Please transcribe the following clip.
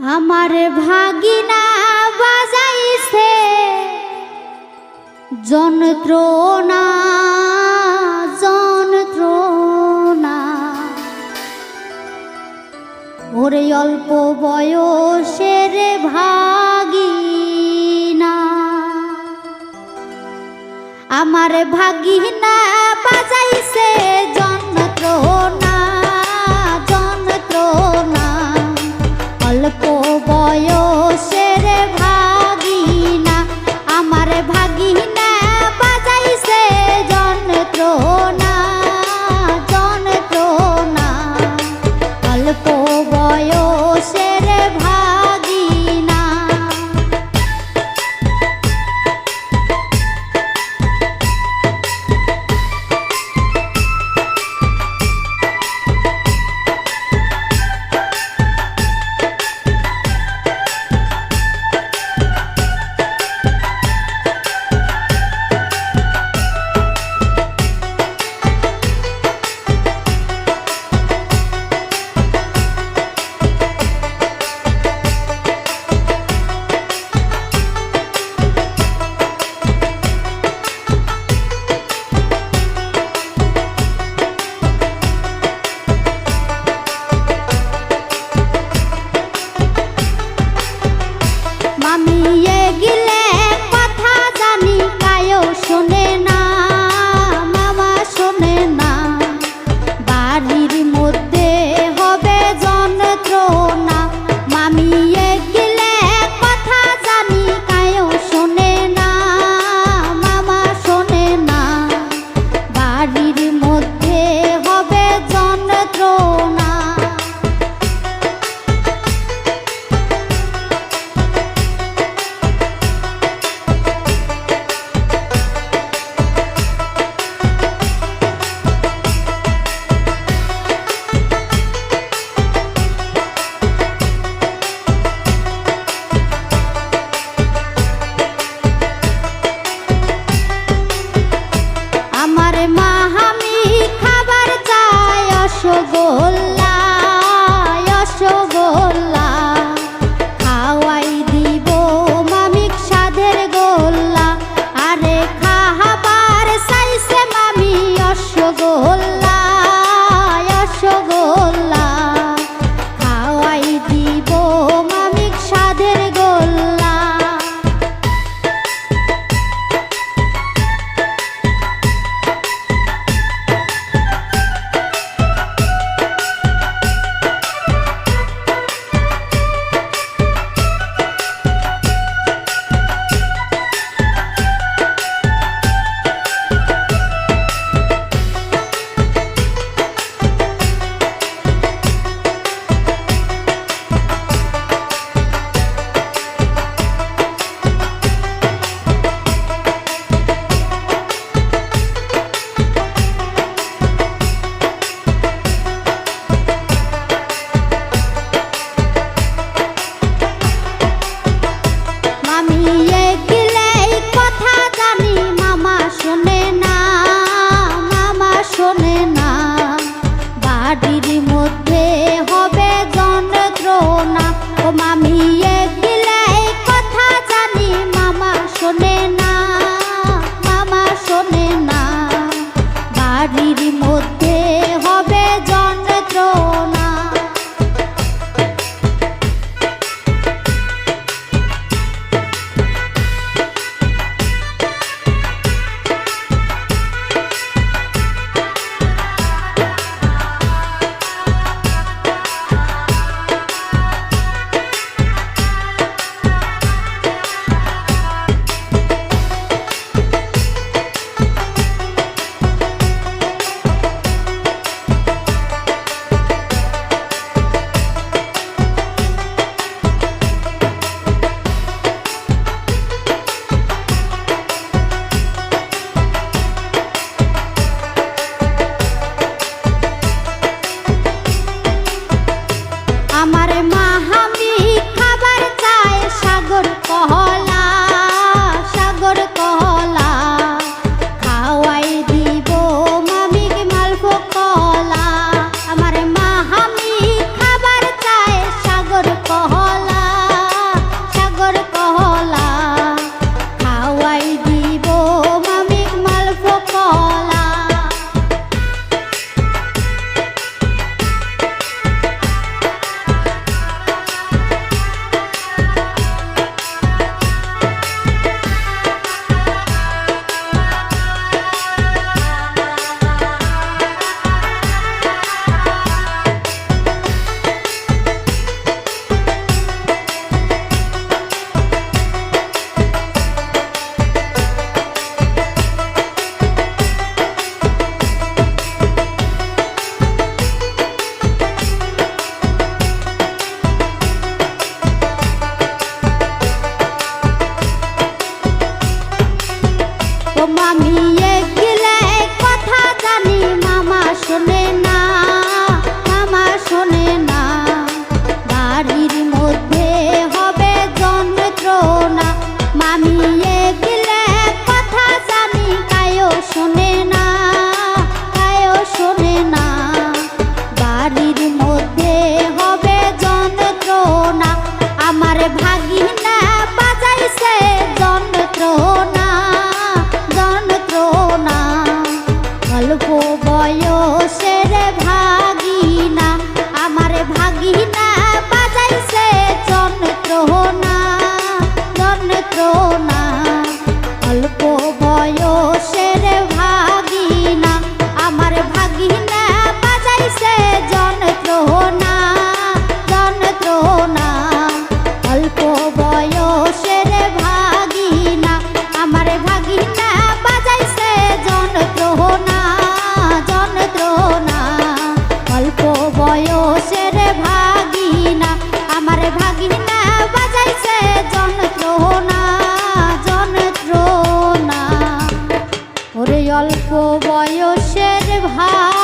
আমার ভাগিনা বাজাইছে যন্ত্রণা যন্ত্রণা। ওরে অল্প বয়সের ভাগিনা। আমার ভাগিনা বাজাইছে অল্প বয়সের ভাই